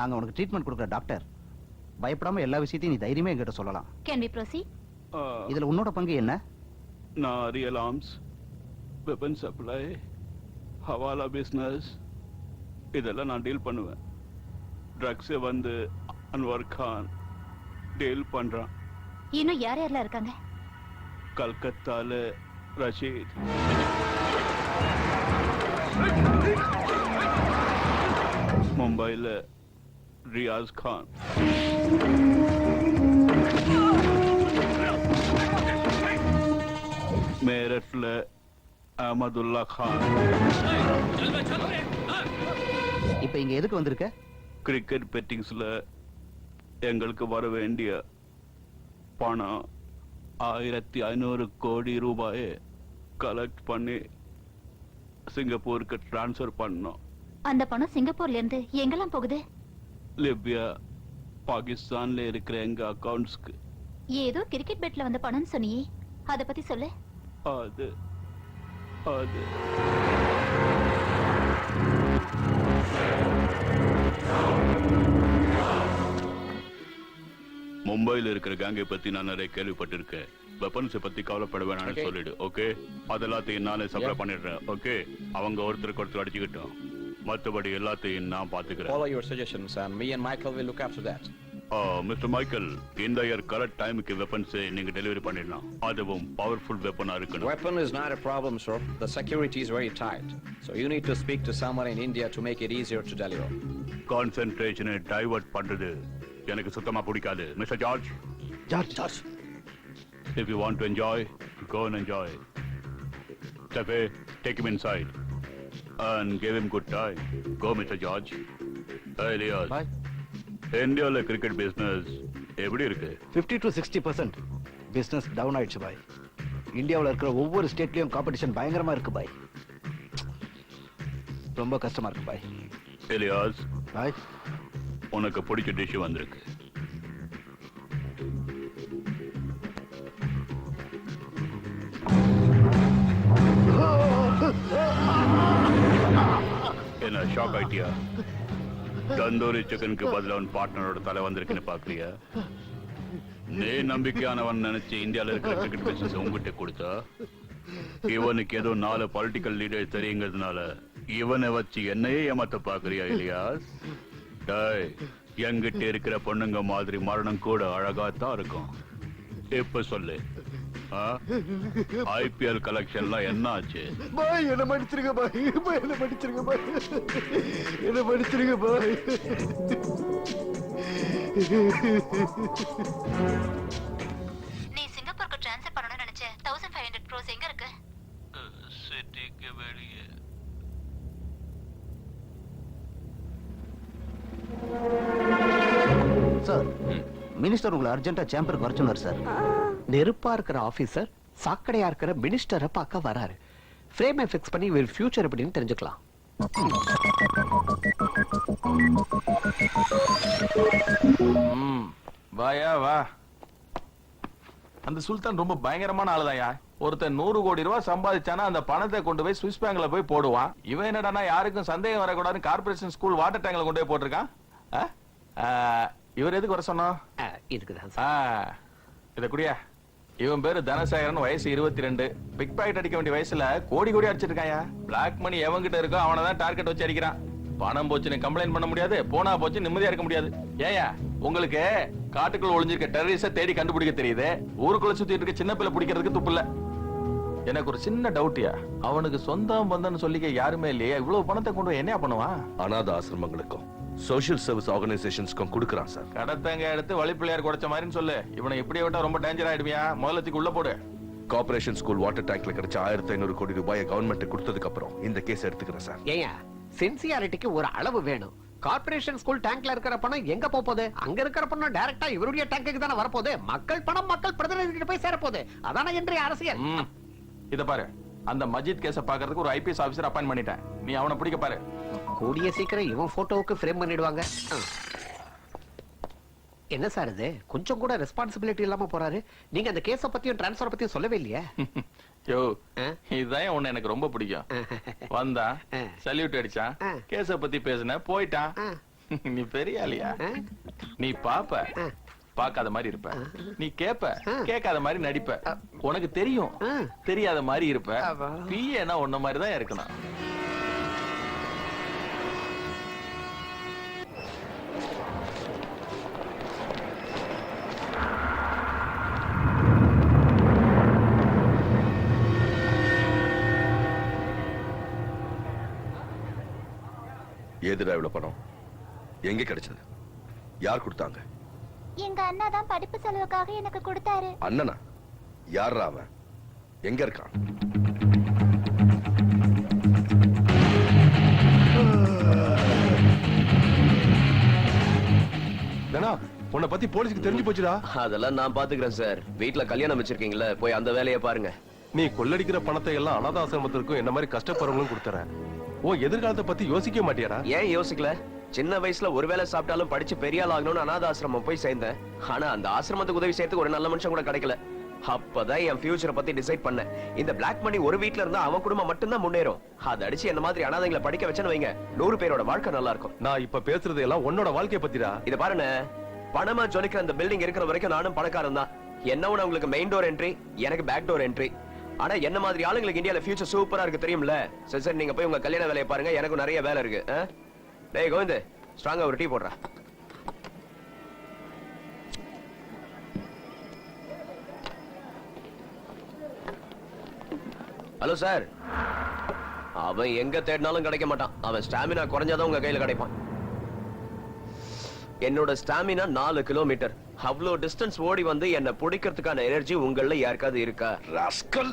நாங்க உனக்கு ட்ரீட்மெண்ட் கொடுக்குற டாக்டர் பயப்படாம எல்லா விஷயத்தையும் நீ தைரியமா என்கிட்ட சொல்லலாம். கேன் வி ப்ரோசி இதுல உன்னோட பங்கு என்ன? நான் real arms weapon supply hawala business இதெல்லாம் நான் டீல் பண்ணுவேன். ட்ரக்ஸை வந்து அன்வர் கான் டீல் பண்ணுறான் இன்னும் யார் யாரெல்லாம் இருக்காங்க? கல்கத்தால ரஷீத். மும்பையில் ரியாஸ் கான் மேரட்ல அஹமதுல்லா கான் இப்ப இங்க எதுக்கு வந்திருக்க? கிரிக்கெட் பெட்டிங்ஸ்ல எங்களுக்கு வர வேண்டிய பணம் ஆயிரத்தி ஐநூறு கோடி ரூபாயை கலெக்ட் பண்ணி சிங்கப்பூருக்கு ட்ரான்ஸ்ஃபர் பண்ணோம். அந்த பணம் சிங்கப்பூர்ல இருந்து எங்கெல்லாம் போகுது? லிபியா பாகிஸ்தான்ல இருக்கிற எங்க அக்கவுண்ட்ஸ்க்கு ஏதோ கிரிக்கெட் பெட்ல வந்த பணம்னு சொன்னியே. அத பத்தி சொல்லு. அது அது. மும்பைல இருக்கிற கேங்கை பத்தி நான் நிறைய கேள்விப்பட்டிருக்கேன். வெப்பன்ஸ் பத்தி கவலைப்பட வேணாம்னு சொல்லிடு ஓகே அதெல்லாத்தையும் நானே சப்ளை பண்ணிடுறேன் ஓகே அவங்க ஒருத்தருக்கு ஒருத்தர் அடிச்சுக்கிட்டோம். மத்தபடி எல்லாத்தையும் நான் பாத்துக்கிறேன் Follow your suggestions, and me and Michael will look after that. Mister Michael இந்த இயர் கரெக்ட் டைமுக்கு வெப்பன்ஸ் நீங்க டெலிவரி பண்ணிடலாம் அதுவும் பவர்ஃபுல் வெப்பனா இருக்கணும் Weapon is not a problem, sir. The security is very tight. So you need to speak to someone in India to make it easier to deliver. கான்சென்ட்ரேஷனை divert பண்றது எனக்கு சுத்தமா பிடிக்காது mister George George George if you want to enjoy go and enjoy Tepe, take him inside and give him good time. Go, Mr. George. Hey, Elias. பாய் இந்தியாவில் cricket business எப்படி இருக்கு fifty to sixty percent business down ஆயிடுச்சு பாய் இந்தியாவில் இருக்கிற ஒவ்வொரு ஸ்டேட்லயும் competition பயங்கரமா இருக்கு பாய் ரொம்ப கஷ்டமா இருக்கு பாய் எலியாஸ் பாய் உனக்கு பிடிச்ச டிஷ் வந்திருக்கு என்ன ஷாக் ஆயிட்டியா? தந்தூரி சிக்கனுக்கு பதிலா உன் பார்ட்னரோட தலை வந்திருக்குன்னு பாக்குறியா? நே நம்பிக்கையானவன் நினைச்சு இந்தியால இருக்கிற கிரிக்கெட் பிசினஸ் உங்ககிட்ட கொடுத்தா இவனுக்கு ஏதோ நாலு பொலிட்டிக்கல் லீடர் தெரியுங்கிறதுனால இவனை வச்சு என்னையே ஏமாத்த பாக்குறியா இல்லையா டாய் என்கிட்ட இருக்கிற பொண்ணுங்க மாதிரி மரணம் கூட அழகாத்தான் இருக்கும். இப்ப சொல்லு. ஐபிஎல் கலெக்ஷன்லாம் என்ன ஆச்சு பாய் என்ன மன்னிச்சிருங்க பாய். பாய் என்ன மன்னிச்சிருங்க பாய். என்ன மன்னிச்சிருங்க பாய். நீ சிங்கப்பூருக்கு ட்ரான்ஸ்ஃபர் பண்ணணும்னு நினைச்ச தௌசண்ட் ஃபைவ் ஹண்ட்ரட் க்ரோஸ் எங்க இருக்கு? சிட்டிக்கு வெளியே. சார் மினிஸ்டர் உங்களை அர்ஜென்ட்டா சேம்பருக்கு வர சொன்னார் சார். நெருப்பா இருக்கிற ஆபீசர் சாக்கடையா இருக்கிற மினிஸ்டரை பார்க்க வராரு. ஃப்ரேமை ஃபிக்ஸ் பண்ணி இவர் ஃபியூச்சர் எப்படின்னு தெரிஞ்சுக்கலாம். ம் வாயா வா. அந்த சுல்தான் ரொம்ப பயங்கரமான ஆளுதாயா? ஒருத்தன் நூறு கோடி ரூபாய் சம்பாதிச்சானா அந்த பணத்தை கொண்டு போய் சுவிஸ் பேங்க்ல போய் போடுவான். இவன் என்னடானா யாருக்கும் சந்தேகம் வரக்கூடாதுன்னு கார்பரேஷன் ஸ்கூல் வாட்டர் டேங்க்ல கொண்டு போய் போட்டிருக்கான். ஆ? ஆ, இவர் எதுக்கு வர சொன்னோம் இதுக்குதான் ஆ, இத குடியா. இவன் பேரு தனசேகரன் வயசு இருபத்தி ரெண்டு பிக் பாக்கெட் அடிக்க வேண்டிய வயசுல கோடி கோடி அடிச்சிருக்காயா? பிளாக் மணி எவன்கிட்ட இருக்கோ அவனை தான் டார்கெட் வச்சு அடிக்கிறான். பணம் போச்சுன்னு கம்ப்ளைண்ட் பண்ண முடியாது போனா போச்சு நிம்மதியா இருக்க முடியாது. ஏயா உங்களுக்கு காட்டுக்குள்ள ஒளிஞ்சிருக்க டெரரிஸ தேடி கண்டுபிடிக்க தெரியுது. ஊருக்குள்ள சுத்திட்டு இருக்க சின்ன பிள்ளை பிடிக்கிறதுக்கு துப்பு இல்ல. எனக்கு ஒரு சின்ன டவுட்யா அவனுக்கு சொந்தம் பந்தம்னு சொல்லிக்க யாருமே இல்லையா? இவ்வளவு பணத்தை கொண்டு போய் என்னையா பண்ணுவான்? அனாத ஆசிரமங்களுக்கும். சோஷியல் சர்வீஸ் ஆர்கனைசேஷன்ஸ்க்கும் கொடுக்குறான் சார். கடத்தங்க எடுத்து வழிப்பிள்ளையார் குடைச்ச மாதிரின்னு சொல்லு. இவனை இப்படியே விட்டா ரொம்ப டேஞ்சர் ஆயிடுவியா? முதலத்துக்கு உள்ள போடு கார்பரேஷன் ஸ்கூல் வாட்டர் டேங்க்ல கிடைச்ச ஆயிரத்தி ஐநூறு கோடி ரூபாயை கவர்மெண்ட் கொடுத்ததுக்கு அப்புறம் இந்த கேஸ் எடுத்துக்கிறேன் சார். ஏயா சின்சியாரிட்டிக்கு ஒரு அளவு வேணும். கார்ப்பரேஷன் ஸ்கூல் டேங்க்ல இருக்கிற பணம் எங்க போக போகுது? அங்க இருக்கிற பணம் டைரக்டா இவருடைய டேங்குக்கு தானே வரப்போகுது. மக்கள் பணம் மக்கள் பிரதிநிதிகிட்ட போய் சேரப்போகுது. அதானே இன்றைய அரசியல். இத பாரு. அந்த மஜித் கேஸ பாக்குறதுக்கு ஒரு ஐபிஎஸ் ஆபீசர் அப்பாயின் பண்ணிட்டேன் நீ அவனை பிடிக்க பாரு கூடிய சீக்கிரம் இவன் போட்டோவுக்கு ஃப்ரேம் பண்ணிடுவாங்க. என்ன சார் இது கொஞ்சம் கூட ரெஸ்பான்சிபிலிட்டி இல்லாம போறாரு நீங்க அந்த கேஸ பத்தியும் டிரான்ஸ்ஃபர் பத்தியும் சொல்லவே இல்லையே யோ? இதுதான் உன்னை எனக்கு ரொம்ப பிடிக்கும் வந்தா. சல்யூட் அடிச்சான். கேஸ பத்தி பேசின போயிட்டான். நீ பெரிய ஆளியா? நீ பாப்ப ஆ. பார்க்காத மாதிரி இருப்ப நீ கேப்ப. கேட்காத மாதிரி நடிப்ப உனக்கு தெரியும். தெரியாத மாதிரி இருப்ப. பிஏனா உன்ன மாதிரி தான் இருக்கணும் ஏதுடா இவ்வளவு பணம் எங்க கிடைச்சது யார் கொடுத்தாங்க எங்க அண்ணா தான் படிப்பு செலவுக்காக எனக்கு கொடுத்தாரு. அண்ணனா? யார்ரா அவன்? எங்க இருக்கான்? தனா உன்னை பத்தி போலீஸ்க்கு தெரிஞ்சு போச்சுடா. அதெல்லாம் நான் பாத்துக்கிறேன் சார். வீட்ல கல்யாணம் வச்சிருக்கீங்களா போய் அந்த வேலையை பாருங்க. நீ கொள்ளடிக்கிற பணத்தை எல்லாம் அனாதாசிரமத்திற்கும் என்ன மாதிரி கஷ்டப்படுறவங்களும் கொடுத்துறேன். ஓ எதிர்காலத்தை பத்தி யோசிக்க மாட்டியாடா? ஏன் யோசிக்கல? சின்ன வயசுல ஒரு வேளை சாப்பிட்டாலும் படிச்சு பெரிய ஆள் ஆகணும்னு அனாத ஆசிரமம் போய் சேர்ந்தேன். ஆனா அந்த ஆசிரமத்துக்கு உதவி செய்யறதுக்கு ஒரு நல்ல மனுஷன் கூட கிடைக்கல. அப்பதான் என் ஃபியூச்சரை பத்தி டிசைட் பண்ணேன். இந்த பிளாக் மணி ஒரு வீட்ல இருந்தா அவன் குடும்பம் மட்டும்தான் முன்னேறும். அதை அடிச்சு என்ன மாதிரி அனாதைங்களை படிக்க வச்சேன்னு வைங்க. நூறு பேரோட வாழ்க்கை நல்லா இருக்கும். நான் இப்ப பேசுறது எல்லாம் உன்னோட வாழ்க்கைய பத்திடா? இத பாருங்க பணமா ஜொலிக்கிற அந்த பில்டிங் இருக்கிற வரைக்கும் நானும் பணக்காரன் தான். என்ன ஒண்ணு உங்களுக்கு மெயின் டோர் என்ட்ரி எனக்கு பேக் டோர் என்ட்ரி ஆனா என்ன மாதிரி ஆளுங்களுக்கு இந்தியால ஃபியூச்சர் சூப்பரா இருக்கு தெரியும்ல? சரி சரி நீங்க போய் உங்க கல்யாண வேலையை பாருங்க. எனக்கும் நிறைய வேலை இருக்கு? டேய் கோவிந்த் ஸ்ட்ராங்கா ஒரு டீ போடுறா. Hello sir. அவன் எங்க தேடினாலும் கிடைக்க மாட்டான். அவன் ஸ்டாமினா குறைஞ்சாதான் உங்க கையில கிடைப்பான். என்னோட ஸ்டாமினா நாலு கிலோமீட்டர் அவ்வளோ டிஸ்டன்ஸ் ஓடி வந்து என்ன பிடிக்கிறதுக்கான எனர்ஜி உங்களில் யாருக்காவது இருக்கா? ராஸ்கல்.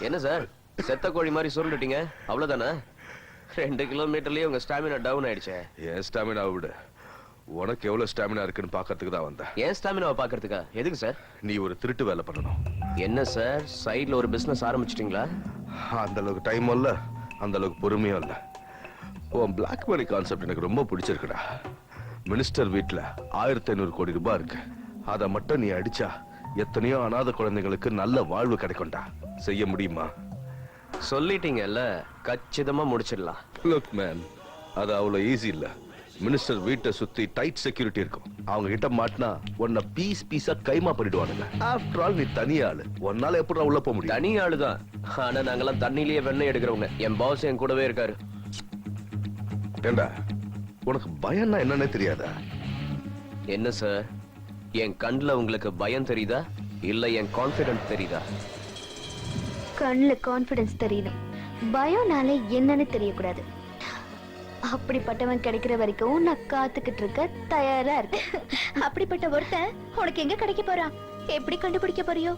என்ன சார்? செத்த கோழி மாதிரி சுருண்டுட்டீங்க? அவ்வளவுதானே? ரெண்டு கிலோமீட்டர்லயே உங்க ஸ்டாமினா டவுன் ஆயிடுச்சே. என் ஸ்டாமினா விடு. உனக்கு எவ்வளவு ஸ்டாமினா இருக்குன்னு பாக்கிறதுக்கு தான் வந்தேன். ஏன் ஸ்டாமினாவை பாக்குறதுக்கா எதுக்கு சார்? நீ ஒரு திருட்டு வேலை பண்ணணும். என்ன சார்? சைடுல ஒரு பிசினஸ் ஆரம்பிச்சிட்டீங்களா? அந்த அளவுக்கு டைமும் இல்ல அந்த அளவுக்கு பொறுமையும் இல்ல. உன் பிளாக் மணி கான்செப்ட் எனக்கு ரொம்ப பிடிச்சிருக்குடா. மினிஸ்டர் வீட்ல ஆயிரத்தி ஐநூறு கோடி ரூபாய் இருக்கு. அதை மட்டும் நீ அடிச்சா எத்தனையோ அனாதை குழந்தைங்களுக்கு நல்ல வாழ்வு கிடைக்கும்டா. செய்ய முடியுமா? சொல்லிட்டீங்கல்ல கச்சிதமா முடிச்சிடலாம். லுக் மேன் அது அவ்வளவு ஈஸி இல்ல. மினிஸ்டர் வீட்டை சுத்தி டைட் செக்யூரிட்டி இருக்கும். அவங்க கிட்ட மாட்டினா உன்னை பீஸ் பீஸா கைமா பண்ணிடுவானுங்க. ஆஃப்டர் ஆல் நீ தனி ஆளு. உன்னால எப்படி உள்ள போக முடியும்? தனி ஆளுதான். ஆனா நாங்கெல்லாம் தண்ணியிலேயே வெண்ணெய் எடுக்கிறவங்க. என் பாஸ் என் கூடவே இருக்காரு. ஏண்டா உனக்கு பயம்னா என்னன்னே தெரியாதா? என்ன சார் என் கண்ணுல உங்களுக்கு பயம் தெரியுதா? இல்ல என் கான்பிடன்ட் தெரியுதா? கண்ணில் கான்ஃபிடன்ஸ் தெரியணும் பயம்னாலே என்னன்னு தெரியக்கூடாது. அப்படிப்பட்டவன் கிடைக்கிற வரைக்கும் நான் காத்துக்கிட்டு இருக்க தயாரா இருக்கு அப்படிப்பட்ட ஒருத்தன் உனக்கு எங்க கிடைக்க போறான்? எப்படி கண்டுபிடிக்க போறியோ?